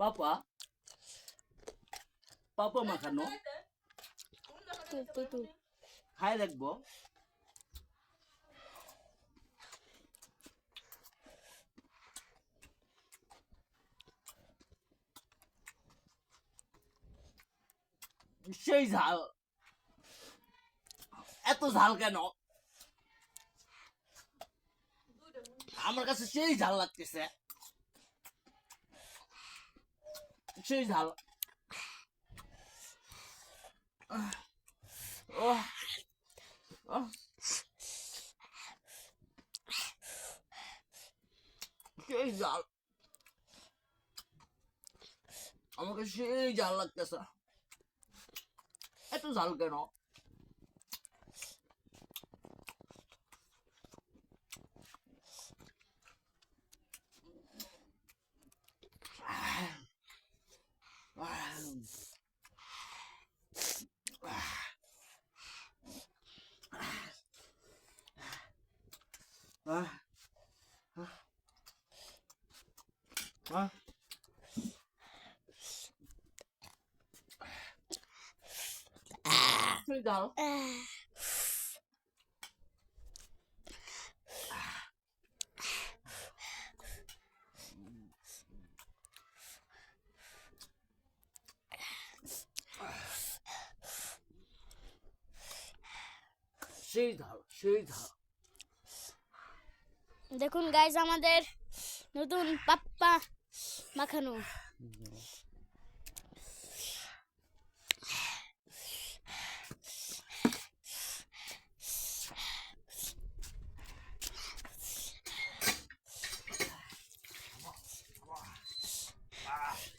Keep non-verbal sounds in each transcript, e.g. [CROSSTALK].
পাপা পাপা মাখানো খাই দেখব সেই ঝাল। এত ঝাল কেন? আমার কাছে সেই ঝাল লাগতেছে। সেই ঝাল ও ও সেই ঝাল আমাকে সেই ঝাল লাগতেছে এত ঝাল কেন Ah. Ah. Ah. সেই ঝাল দেখুন গাইজ আমাদের নতুন পাপ্পা মাখানো।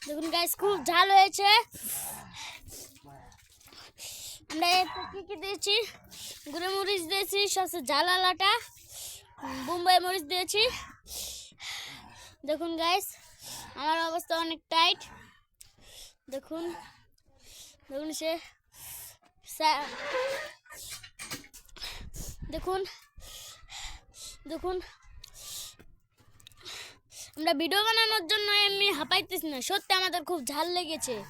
দেখুন গাইজ খুব ঝাল হয়েছে। আমরা কি কি দিয়েছি? গুঁড়ো মরিচ দিয়েছি সবচেয়ে আলাটা, বোম্বাই মরিচ দিয়েছি। দেখুন গাইস আমার অবস্থা অনেক টাইট দেখুন দেখুন সা- দেখুন দেখুন। আমরা ভিডিও বানানোর জন্য এমনি হাঁপাইতেছি না, সত্যি আমাদের খুব ঝাল লেগেছে।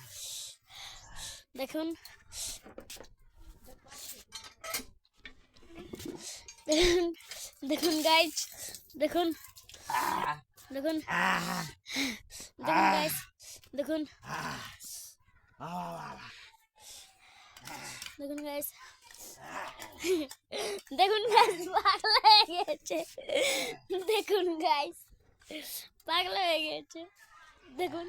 দেখুন। দেখুন দেখুন গাইজ দেখুন দেখুন দেখুন গাইজ দেখুন দেখুন গাইজ দেখুন গাইজ পাগলা হয়ে গেছে, দেখুন গাইজ পাগলা হয়ে গেছে, দেখুন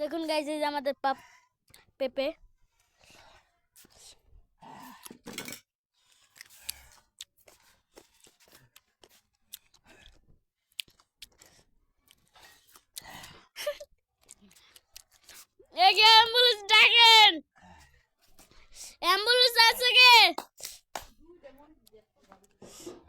দেখুন guys pepe [LAUGHS] é que é um bulo de carne é um PP. de you.